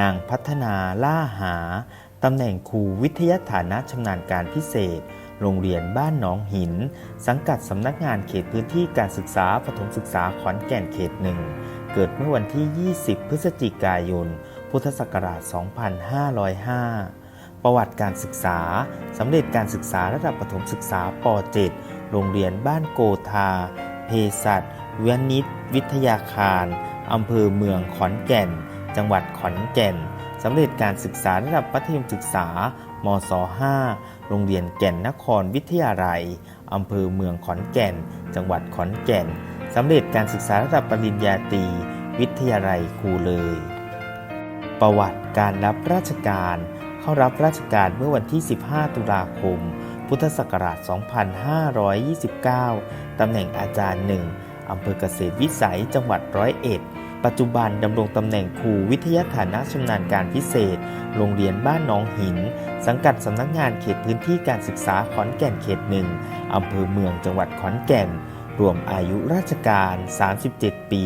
นางพัฒนาล่าหาตำแหน่งครูวิทยาฐานะชำนาญการพิเศษ โรงเรียนบ้านหนองหิน สังกัดสำนักงานเขตพื้นที่การศึกษาปฐมศึกษาขอนแก่นเขตหนึ่ง เกิดเมื่อวันที่ 20 พฤศจิกายน พุทธศักราช 2505 ประวัติการศึกษา สำเร็จการศึกษาระดับประถมศึกษาป .7 โรงเรียนบ้านโกธา เภสัชวนิชวิทยาคารอำเภอเมืองขอนแก่น จังหวัดขอนแก่นสำเร็จการศึกษาระดับมัธยมศึกษามศ5โรงเรียนแก่นนครวิทยาลัยอำเภอเมืองขอนแก่น จังหวัดขอนแก่นสำเร็จการศึกษาระดับปริญญาตรีวิทยาลัยครูเลย ประวัติการรับราชการ เข้ารับราชการเมื่อวันที่ 15 ตุลาคม พุทธศักราช 2529 ตำแหน่งอาจารย์หนึ่งอำเภอเกษตรวิสัยจังหวัดร้อยเอ็ด ปัจจุบันดำรงตำแหน่งครูวิทยาฐานะชำนาญการพิเศษ โรงเรียนบ้านหนองหิน สังกัดสำนักงานเขตพื้นที่การศึกษาขอนแก่นเขตหนึ่งอำเภอเมืองจังหวัดขอนแก่น รวมอายุราชการ 37 ปี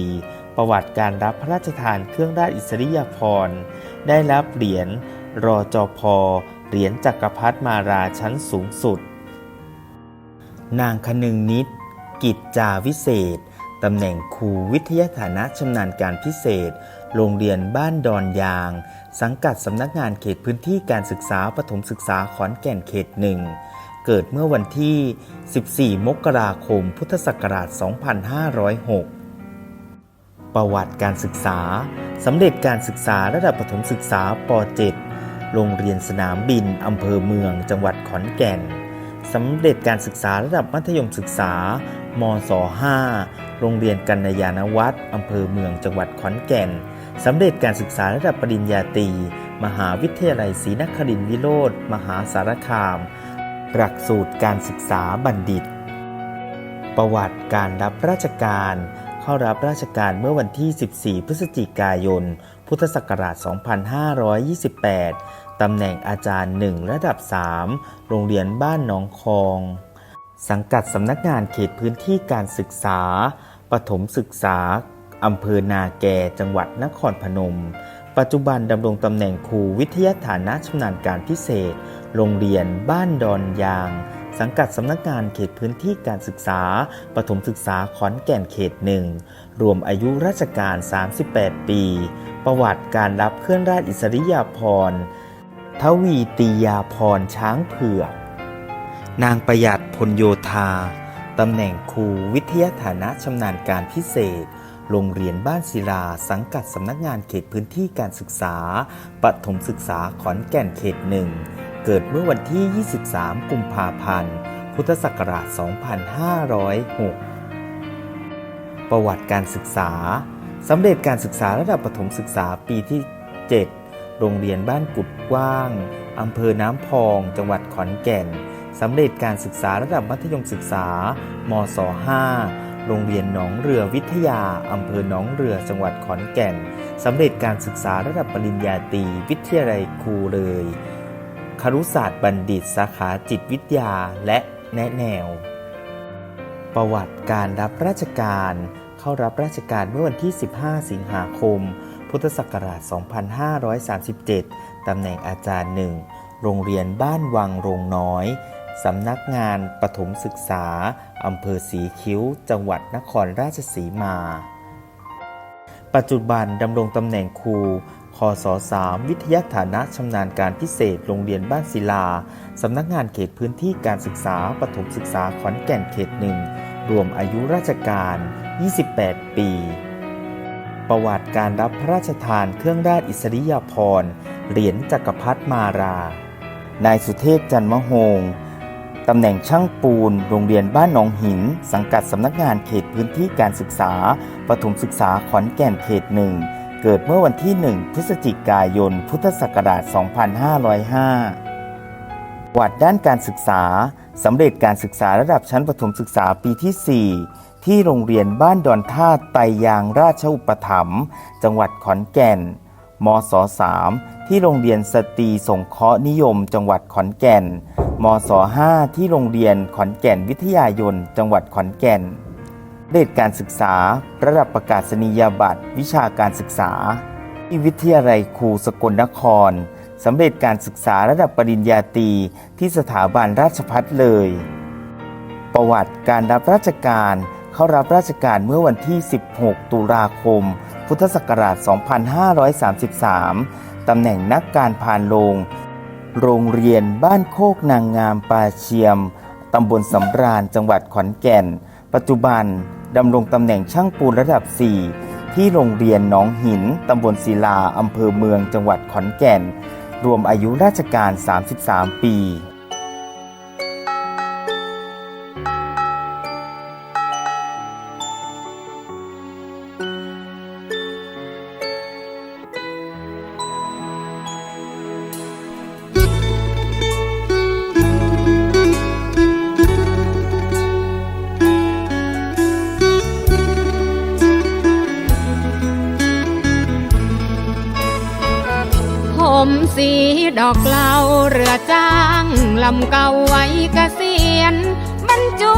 ประวัติการรับพระราชทานเครื่องราชอิสริยาภรณ์ได้รับเหรียญรอจอพอเหรียญจักรพรรดิมาราชั้นสูงสุด นางคนึงนิด กิจจาวิเศษ ตำแหน่งครูวิทยาฐานะชำนาญการพิเศษ โรงเรียนบ้านดอนยาง สังกัดสำนักงานเขตพื้นที่การศึกษาปฐมศึกษาขอนแก่นเขตหนึ่งเกิดเมื่อวันที่ 14 มกราคม พุทธศักราช 2506 ประวัติการศึกษา สำเร็จการศึกษาระดับประถมศึกษาป .7 โรงเรียนสนามบิน อำเภอเมือง จังหวัดขอนแก่น สำเร็จการศึกษาระดับมัธยมศึกษามศ5โรงเรียนกัญญาณวัฒน์อำเภอเมืองจังหวัดขอนแก่นสำเร็จการศึกษาระดับปริญญาตรี มหาวิทยาลัยศรีนครินทรวิโรธมหาสารคาม หลักสูตรการศึกษาบัณฑิต ประวัติการรับราชการ เข้ารับราชการเมื่อวันที่ 14 พฤศจิกายน พุทธศักราช 2528 ตำแหน่งอาจารย์ 1 ระดับ 3 โรงเรียนบ้านหนองคอง สังกัดสำนักงานเขตพื้นที่การศึกษา ปฐมศึกษาอำเภอนาแกจังหวัดนครพนม ปัจจุบันดำรงตำแหน่งครูวิทยาฐานะชำนาญการพิเศษ โรงเรียนบ้านดอนยาง สังกัดสำนักงานเขตพื้นที่การศึกษา ปฐมศึกษาขอนแก่นเขตหนึ่ง รวมอายุราชการ 38 ปี ประวัติการรับเครื่องราชอิสริยาภรณ์ ทวีตียาพรช้างเผือก นางประหยัดพลโยธา ตำแหน่งครูวิทยาฐานะชำนาญการพิเศษ โรงเรียนบ้านศิลา สังกัดสำนักงานเขตพื้นที่การศึกษา ปฐมศึกษาขอนแก่นเขตหนึ่ง เกิดเมื่อวันที่ 23 กุมภาพันธ์ พุทธศักราช 2506 ประวัติการศึกษา สำเร็จการศึกษาระดับประถมศึกษาปีที่ 7 โรงเรียนบ้านกุดกว้าง อำเภอน้ำพอง จังหวัดขอนแก่น สำเร็จการศึกษาระดับมัธยมศึกษา มศ 5 โรงเรียนหนองเรือวิทยา อำเภอหนองเรือ จังหวัดขอนแก่น สำเร็จการศึกษาระดับปริญญาตรีวิทยาลัยครูเลยครุศาสตร์บัณฑิต สาขาจิตวิทยาและแนะแนว ประวัติการรับราชการ เข้ารับราชการเมื่อวันที่ 15 สิงหาคม พุทธศักราช 2537 ตำแหน่งอาจารย์หนึ่ง โรงเรียนบ้านวังโรงน้อย สำนักงานปฐมศึกษา อำเภอสีคิ้ว จังหวัดนครราชสีมา ปัจจุบันดำรงตำแหน่งครูคศ3วิทยาฐานะชำนาญการพิเศษ โรงเรียนบ้านศิลา สำนักงานเขตพื้นที่การศึกษาปฐมศึกษาขอนแก่นเขตหนึ่ง รวมอายุราชการ 28 ปี ประวัติการรับพระราชทานเครื่องราชอิสริยาภรณ์เหรียญจักรพรรดิมารา นายสุเทพจันมโฮงตำแหน่งช่างปูน โรงเรียนบ้านหนองหิน สังกัดสำนักงานเขตพื้นที่การศึกษาปฐมศึกษาขอนแก่นเขตหนึ่ง เกิดเมื่อวันที่ 1 พฤศจิกายน พุทธศักราช 2505วัดด้านการศึกษา สำเร็จการศึกษาระดับชั้นประถมศึกษาปีที่ 4 ที่โรงเรียนบ้านดอนท่าไตยางราชอุปถัมภ์จังหวัดขอนแก่น มศ3ที่โรงเรียนสตรีสงเคราะห์นิยม จังหวัดขอนแก่น มศ5ที่โรงเรียนขอนแก่นวิทยายน จังหวัดขอนแก่น เรดการศึกษา ระดับประกาศนียบัตร วิชาการศึกษา ที่วิทยาลัยครูสกลนครสำเร็จการศึกษาระดับปริญญาตรีที่สถาบันราชพัฒเลย ประวัติการรับราชการ เข้ารับราชการเมื่อวันที่ 16 ตุลาคม พุทธศักราช 2533 ตำแหน่งนักการพานโรงโรงเรียนบ้านโคกนางงามปาเชียม ตำบลสำราญจังหวัดขอนแก่น ปัจจุบันดำรงตำแหน่งช่างปูนระดับ 4 ที่โรงเรียนหนองหิน ตำบลศิลา อำเภอเมืองจังหวัดขอนแก่น รวมอายุราชการ 33 ปี ดอกเหลาเรือจ้างลำเก่าไว้เกษียณบรรจุ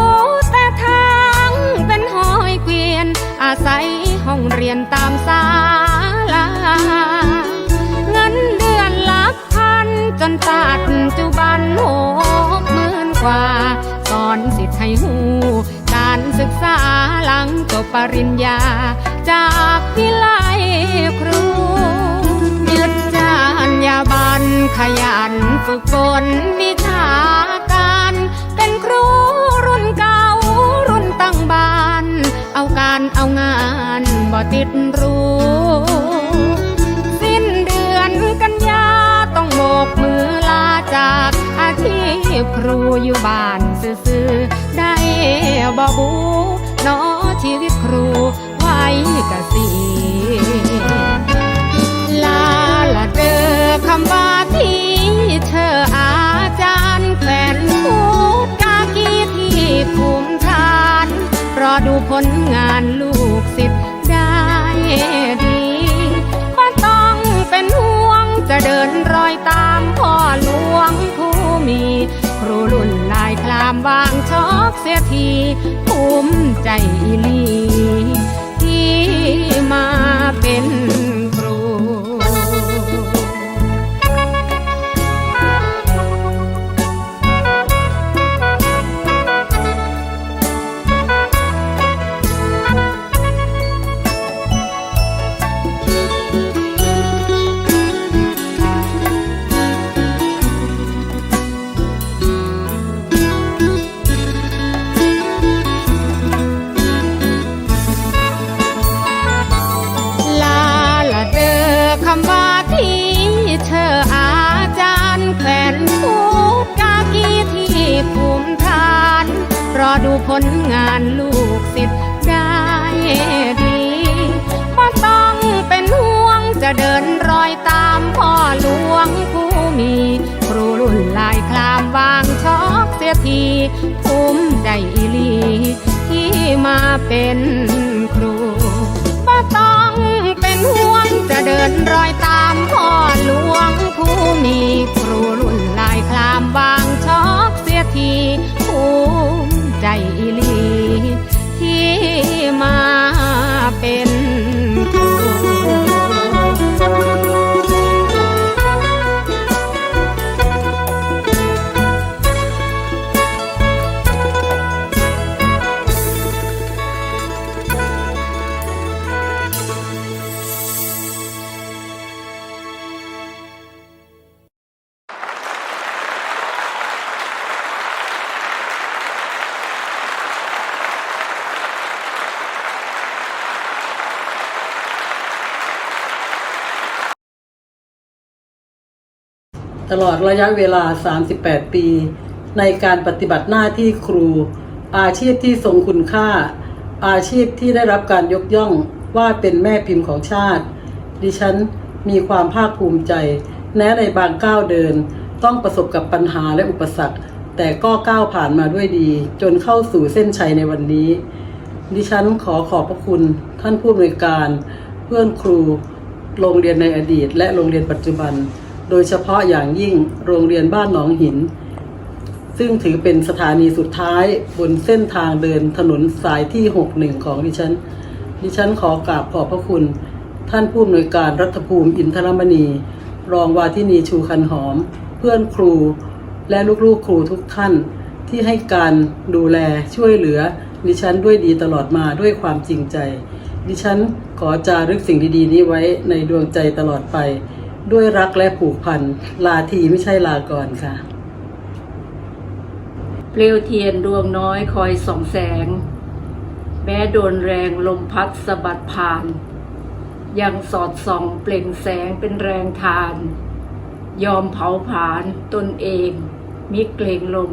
แต่ทางเป็นหอยเกวียน อาศัยห้องเรียนตามศาลาเงินเดือนหลักพันจนปัจจุบันหกหมื่นกว่าสอนสิทธิ์ให้หูการศึกษาหลังจบปริญญา จากวิไลครูานยาบันขยันฝึกฝนวิชาการ เป็นครูรุ่นเก่ารุ่นตั้งบ้าน เอาการเอางานบ่ติดรู้สิ้นเดือนกันยาต้องโบกมือลาจากอาชีพครูอยู่บ้านซื่อๆได้บ่บูนอชีวิตครูไว้กะสีำว่าที่เธออาจารย์แฟนพูดกากีที่ภูมิฐานรอดูผลงานลูกศิษย์ได้ดีก็ต้องเป็นห่วงจะเดินรอยตามพ่อหลวงผู้มี ครูรุ่นลายคลามวางช็อกเสียทีภูมิใจอีลีที่มาเป็น ลงานลูกศิษย์ได้ดีก็ต้องเป็นห่วงจะเดินรอยตามพ่อหลวงผู้มี ครูรุ่นลายคลามวางช็อกเสียทีภูมิใจอีลีที่มาเป็นครูก็ต้องเป็นห่วงจะเดินรอยตามพ่อหลวงผู้มี ครูรุ่นลายคลามวางช็อกเสียทีภูมิ ระยะเวลา 38 ปี ในการปฏิบัติหน้าที่ครู อาชีพที่ทรงคุณค่า อาชีพที่ได้รับการยกย่องว่าเป็นแม่พิมพ์ของชาติ ดิฉันมีความภาคภูมิใจ แม้ในบางก้าวเดิน ต้องประสบกับปัญหาและอุปสรรค แต่ก็ก้าวผ่านมาด้วยดี จนเข้าสู่เส้นชัยในวันนี้ ดิฉันขอขอบพระคุณท่านผู้อำนวยการ เพื่อนครู โรงเรียนในอดีต และโรงเรียนปัจจุบัน โดยเฉพาะอย่างยิ่งโรงเรียนบ้านหนองหิน ซึ่งถือเป็นสถานีสุดท้ายบนเส้นทางเดินถนนสายที่ 61 ของดิฉัน ดิฉันขอกราบขอบพระคุณ ท่านผู้อำนวยการรัฐภูมิอินทรมณี รองวาทินีชูคันหอม เพื่อนครู และลูกๆครูทุกท่านที่ให้การดูแลช่วยเหลือ ดิฉันด้วยดีตลอดมาด้วยความจริงใจ ดิฉันขอจารึกสิ่งดีๆ นี้ไว้ในดวงใจตลอดไป ด้วยรักและผูกพัน ลาทีไม่ใช่ลาก่อนค่ะ เปลวเทียนดวงน้อยคอยส่องแสง แม้โดนแรงลมพัดสะบัดผ่าน ยังสอดส่องเปล่งแสงเป็นแรงทาน ยอมเผาผลาญตนเอง มิเกรงลม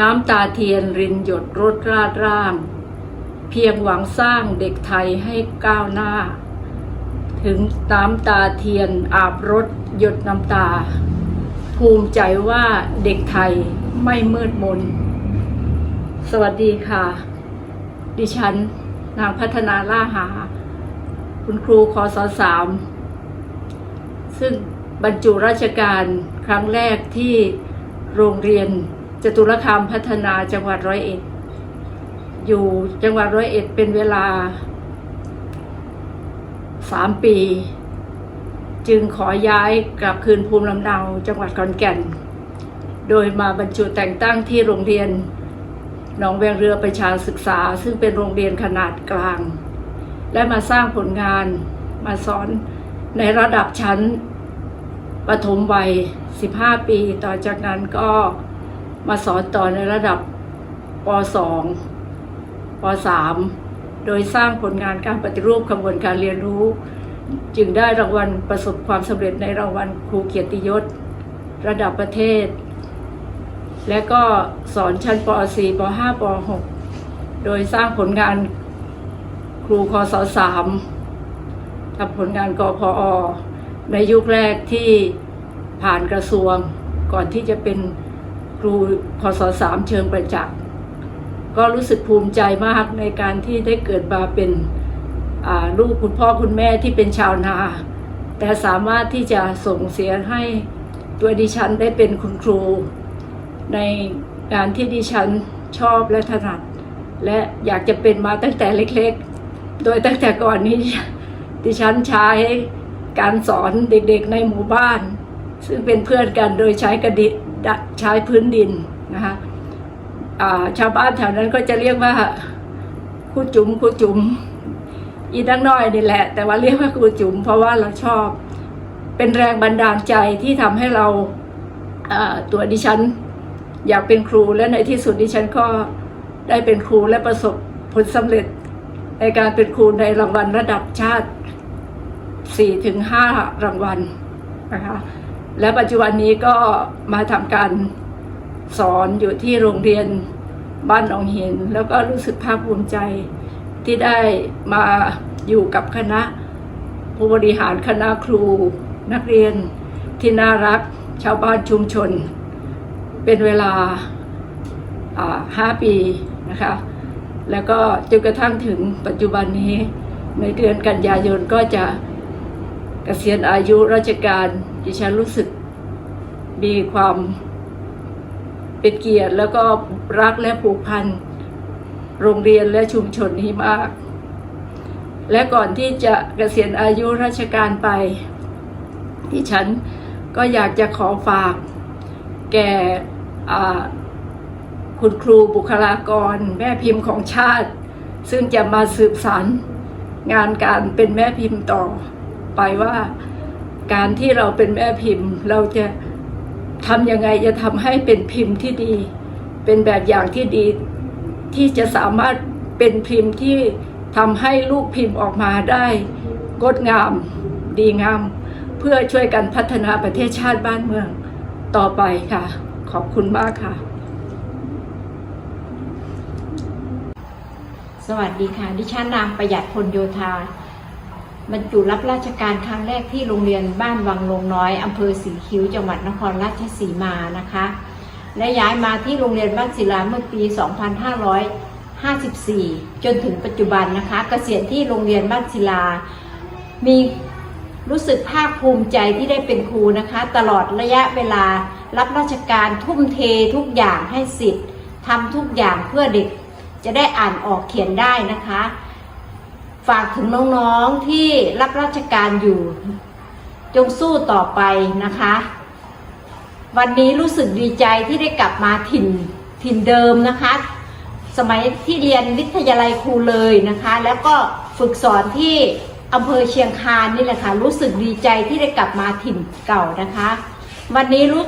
น้ำตาเทียนรินหยดรดราดร่าง เพียงหวังสร้างเด็กไทยให้ก้าวหน้า ถึงน้ำตาเทียนอาบรถหยดน้ำตา ภูมิใจว่าเด็กไทยไม่มืดมน สวัสดีค่ะ ดิฉันนางพัฒนาล่าหา คุณครูคอสสามซึ่งบรรจุราชการครั้งแรกที่โรงเรียนจตุรคามพัฒนาจังหวัดร้อยเอ็ด อยู่จังหวัดร้อยเอ็ดเป็นเวลา สามปี จึงขอย้ายกลับคืนภูมิลำเนาจังหวัดขอนแก่น โดยมาบรรจุแต่งตั้งที่โรงเรียนหนองแวงเรือประชาศึกษา ซึ่งเป็นโรงเรียนขนาดกลาง และมาสร้างผลงานมาสอนในระดับชั้นปฐมวัย 15 ปี ต่อจากนั้นก็มาสอนต่อในระดับป .2 ป .3 โดยสร้างผลงานการปฏิรูปขบวนการเรียนรู้ จึงได้รางวัลประสบความสำเร็จในรางวัลครูเกียรติยศ ระดับประเทศ และก็สอนชั้นป .4 ป .5 ป .6 โดยสร้างผลงานครูคศ3ทำผลงานกพอ ในยุคแรกที่ผ่านกระทรวงก่อนที่จะเป็นครูคศ3เชิงประจักษ์ ก็รู้สึกภูมิใจมากในการที่ได้เกิดมาเป็นลูกคุณพ่อคุณแม่ที่เป็นชาวนา แต่สามารถที่จะส่งเสียให้ตัวดิฉันได้เป็นคุณครู ในงานที่ดิฉันชอบและถนัด และอยากจะเป็นมาตั้งแต่เล็กๆ โดยตั้งแต่ก่อนนี้ดิฉันใช้การสอนเด็กๆในหมู่บ้าน ซึ่งเป็นเพื่อนกันโดยใช้กระดิใช้พื้นดินนะคะ ชาวบ้านแถวนั้นก็จะเรียกว่าครูจุ๋มครูจุ๋มอีนักน้อยนี่แหละ แต่ว่าเรียกว่าครูจุ๋มเพราะว่าเราชอบ เป็นแรงบันดาลใจที่ทำให้เราาตัวดิฉัน อยากเป็นครูและในที่สุดดิฉันก็ได้เป็นครูและประสบผลสำเร็จในการเป็นครูในรางวัลระดับชาติ 4-5ถึงรางวัลนะคะและปัจจุบันนี้ก็มาทำการ สอนอยู่ที่โรงเรียนบ้านหนองหิน แล้วก็รู้สึกภาคภูมิใจที่ได้มาอยู่กับคณะ ผู้บริหารคณะครู นักเรียนที่น่ารักชาวบ้านชุมชน เป็นเวลาอ่าห้าปีนะคะแล้วก็จนกระทั่งถึงปัจจุบันนี้ในเดือนกันยายนก็จะเกษียณอายุราชการดิฉันรู้สึกมีความ เป็นเกียรติแล้วก็รักและผูกพันโรงเรียนและชุมชนนี้มาก และก่อนที่จะเกษียณอายุราชการไปดิฉันก็อยากจะขอฝาก แก่คุณครูบุคลากร แม่พิมพ์ของชาติ ซึ่งจะมาสืบสารงานการเป็นแม่พิมพ์ต่อไปว่า การที่เราเป็นแม่พิมพ์เราจะ ทำยังไงจะทำให้เป็นพิมพ์ที่ดี เป็นแบบอย่างที่ดี ที่จะสามารถเป็นพิมพ์ที่ทำให้ลูกพิมพ์ออกมาได้งดงาม ดีงาม เพื่อช่วยกันพัฒนาประเทศชาติบ้านเมืองต่อไปค่ะ ขอบคุณมากค่ะ สวัสดีค่ะ ดิฉันนางประหยัดพลโยธา บรรจุรับราชการครั้งแรกที่โรงเรียนบ้านวังลงน้อยอำเภอสีคิ้วจังหวัดนครราชสีมานะคะ และย้ายมาที่โรงเรียนบ้านศิลาเมื่อปี 2554 จนถึงปัจจุบันนะคะเกษียณที่โรงเรียนบ้านศิลา มีรู้สึกภาคภูมิใจที่ได้เป็นครูนะคะ ตลอดระยะเวลารับราชการทุ่มเททุกอย่างให้สิทธิ์ทำทุกอย่างเพื่อเด็กจะได้อ่านออกเขียนได้นะคะ ฝากถึงน้องๆที่รับราชการอยู่ จงสู้ต่อไปนะคะ วันนี้รู้สึกดีใจที่ได้กลับมาถิ่นถิ่นเดิมนะคะ สมัยที่เรียนวิทยาลัยครูเลยนะคะ แล้วก็ฝึกสอนที่อำเภอเชียงคานนี่แหละค่ะรู้สึกดีใจที่ได้กลับมาถิ่นเก่านะคะ วันนี้รู้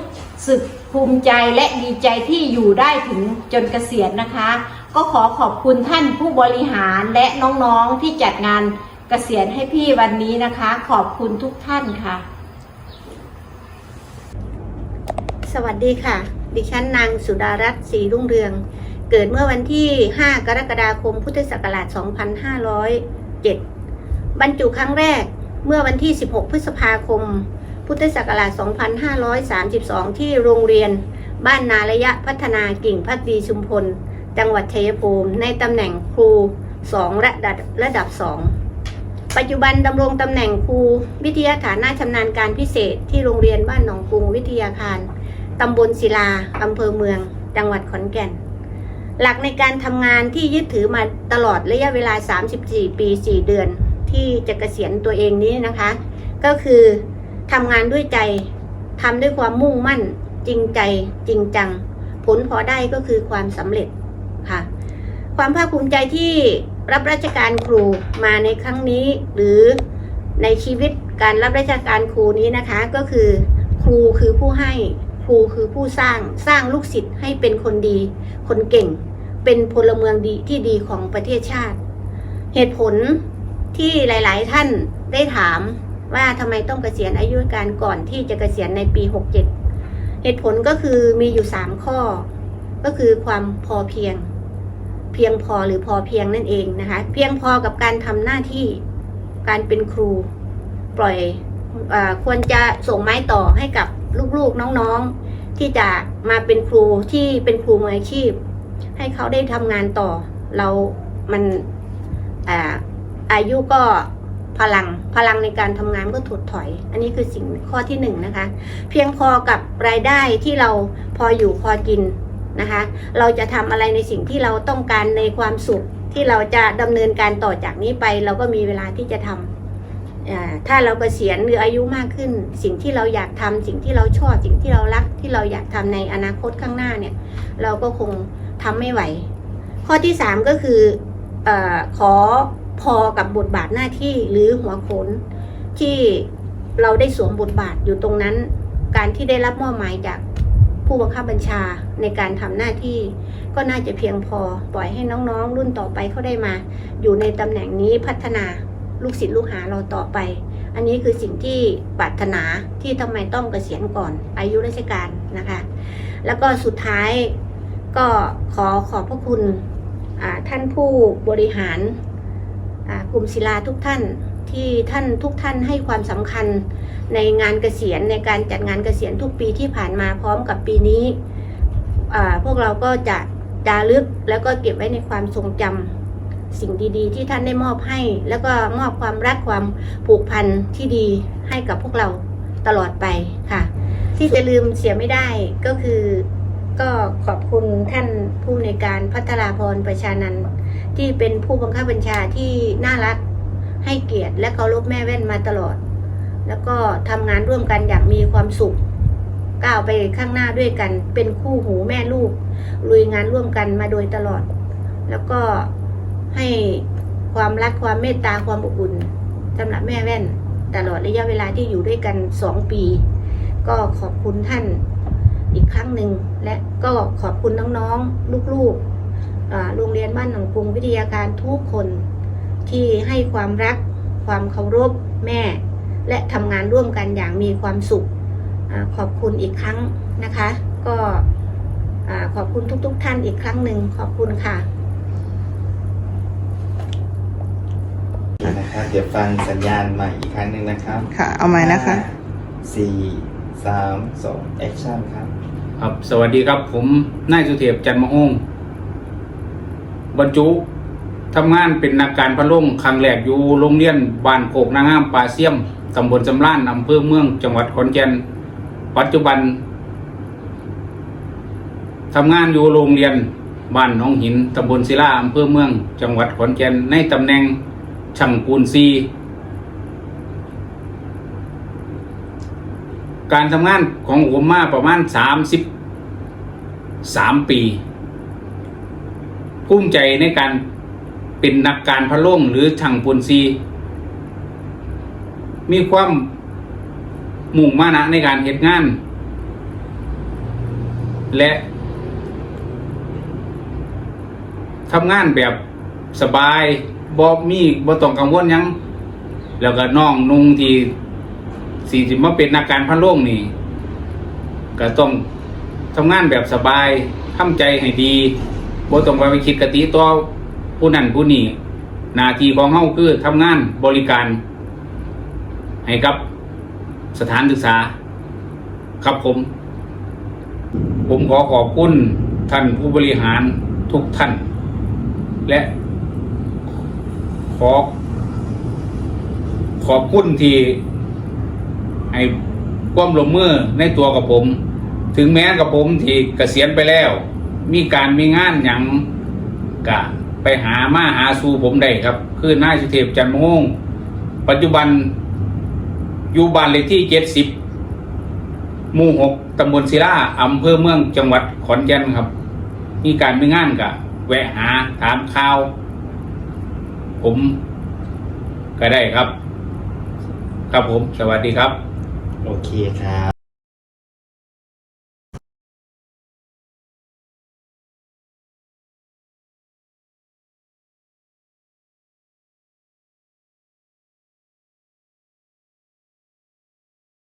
สึกภูมิใจและดีใจที่อยู่ได้ถึงจนเกษียณนะคะ ก็ขอขอบคุณท่านผู้บริหารและน้องๆที่จัดงานเกษียณให้พี่วันนี้นะคะ ขอบคุณทุกท่านค่ะ สวัสดีค่ะ ดิฉันนางสุดารัตน์ศรีรุ่งเรือง เกิดเมื่อวันที่ 5 กรกฎาคม พุทธศักราช 2507 บรรจุครั้งแรกเมื่อวันที่ 16 พฤษภาคม พุทธศักราช 2532 ที่โรงเรียน บ้านนาระยะพัฒนากิ่งพักดีชุมพล จังหวัดชัยภูมิในตำแหน่งครู 2 ระดับระดับ 2 ปัจจุบันดำรงตำแหน่งครูวิทยาฐานะชำนาญการพิเศษที่โรงเรียนบ้านหนองกรุงวิทยาคารตำบลศิลาอำเภอเมือง จังหวัดขอนแก่น หลักในการทำงานที่ยึดถือมาตลอดระยะเวลา 34 ปี 4 เดือน ที่จะเกษียณตัวเองนี้นะคะ ก็คือทำงานด้วยใจทำด้วยความมุ่งมั่น จริงใจจริงจัง ผลพอได้ก็คือความสำเร็จ ค่ะ ความภาคภูมิใจที่รับราชการครูมาในครั้งนี้ หรือในชีวิตการรับราชการครูนี้นะคะก็คือครูคือผู้ให้ครูคือผู้สร้างสร้างลูกศิษย์ให้เป็นคนดี คนเก่ง เป็นพลเมืองดีที่ดีของประเทศชาติ เหตุผลที่หลาย ๆ ท่านได้ถามว่าทำไมต้องเกษียณอายุการก่อนที่จะเกษียณในปี 67 เหตุผลก็คือมีอยู่ 3 ข้อ ก็คือความพอเพียง เพียงพอหรือพอเพียงนั่นเองนะคะ เพียงพอกับการทำหน้าที่การเป็นครู ปล่อยอควรจะส่งไม้ต่อให้กับลูกๆน้องๆ ที่จะมาเป็นครูที่เป็นครูมืออาชีพ ให้เขาได้ทำงานต่อ เรามันอาอายุก็พลังพลังในการทำงานก็ถดถอย อันนี้คือสิ่งข้อที่หนึ่งนะคะ เพียงพอกับรายได้ที่เราพออยู่พอกิน นะคะ เราจะทำอะไรในสิ่งที่เราต้องการในความสุขที่เราจะดำเนินการต่อจากนี้ไป เราก็มีเวลาที่จะทำอ่าถ้าเราเกษียณหรืออายุมากขึ้น สิ่งที่เราอยากทำสิ่งที่เราชอบสิ่งที่เรารักที่เราอยากทำในอนาคตข้างหน้าเนี่ย เราก็คงทำไม่ไหว ข้อที่สามก็คือออขอพอกับบทบาทหน้าที่หรือหัวโขนที่เราได้สวมบทบาทอยู่ตรงนั้น การที่ได้รับมอบหมายจาก ผู้บังคับบัญชาในการทำหน้าที่ ก็น่าจะเพียงพอปล่อยให้น้องๆ รุ่นต่อไปเขาได้มา อยู่ในตำแหน่งนี้พัฒนาลูกศิษย์ลูกหาเราต่อไป อันนี้คือสิ่งที่ปรารถนาที่ทำไมต้องเกษียณก่อนอายุราชการนะคะ แล้วก็สุดท้ายก็ขอขอบพระคุณท่านผู้บริหารกลุ่มศิลาทุกท่าน ที่ท่านทุกท่านให้ความสำคัญในงานเกษียณในการจัดงานเกษียณทุกปีที่ผ่านมาพร้อมกับปีนี้พวกเราก็จะจารึกแล้วก็เก็บไว้ในความทรงจำสิ่งดีๆ ที่ท่านได้มอบให้ แล้วก็มอบความรักความผูกพันที่ดีให้กับพวกเราตลอดไปค่ะ ที่จะลืมเสียไม่ได้ก็คือก็ขอบคุณท่านผู้ในการพัฒนาพรประชานันท์ที่เป็นผู้บังคับบัญชาที่น่ารัก ให้เกียรติและเคารพแม่แว่นมาตลอด แล้วก็ทำงานร่วมกันอย่างมีความสุข ก้าวไปข้างหน้าด้วยกัน เป็นคู่หูแม่ลูก ลุยงานร่วมกันมาโดยตลอด แล้วก็ให้ความรักความเมตตาความอบอุ่นสำหรับแม่แว่น ตลอดระยะเวลาที่อยู่ด้วยกันสองปี ก็ขอบคุณท่านอีกครั้งหนึ่งและก็ขอบคุณน้องๆ ลูกๆโรงเรียนบ้านหนองกรุงวิทยาการทุกคน ที่ให้ความรัก ความเคารพแม่ และทำงานร่วมกันอย่างมีความสุขอาขอบคุณอีกครั้งนะคะ ก็อ่าขอบคุณทุกๆท่านอีกครั้งหนึ่งขอบคุณค่ะนะครับเดี๋ยวฟังสัญญาณใหม่อีกครั้งหนึ่งนะครับค่ะ เอาไหมนะคะห้าสี่สามสองแอคชั่นครับ ครับ สวัสดีครับผมนายสุเทพจันทร์มะฮงบรรจุ ทำงานเป็นนักการพะโลงครั้งแรกอยู่โรงเรียนบ้านโคกนางงามป่าเสียมตำบลสำล้านอำเภอเมืองจังหวัดขอนแก่นปัจจุบันทำงานอยู่โรงเรียนบ้านหนองหินตำบลศิลาอำเภอเมือง จังหวัดขอนแก่นในตำแหน่งช่างปูนซีการทำงานของผมมาประมาณสามสิบสามปี ภูมิใจในการ เป็นนักการพะโล่งหรือช่างปูนซีมีความมุ่งมานะในการเหตุงาน และทำงานแบบสบายบ่มีบ่ต้องกังวลยัง แล้วก็น้องนุ่งที่สี่สิบมาเป็นนักการพันโล่งนี่ ก็ต้องทำงานแบบสบายทำใจให้ดีบ่ต้องไปคิดกติต่อ ผู้นั้นผู้นี้หน้าที่ของเฮาคือทำงานบริการ ให้กับสถานศึกษา ครับผม ผมขอขอบคุณท่านผู้บริหารทุกท่าน และขอขอบคุณที่ให้ความลงมือในตัวกับผม ถึงแม้กับผมที่เกษียณไปแล้ว มีการมีงานอย่างกะ ไปหามาหาสู่ผมได้ครับ คือนายสุเทพจันทร์มงงปัจจุบันอยู่บ้านเลขที่เจ็ดสิบหมู่หกตำบลศิลาอำเภอเมืองจังหวัดขอนแก่นครับ มีการมีงานกะแวะหาถามข่าว ผมก็ได้ครับ ครับผมสวัสดีครับ โอเคครับ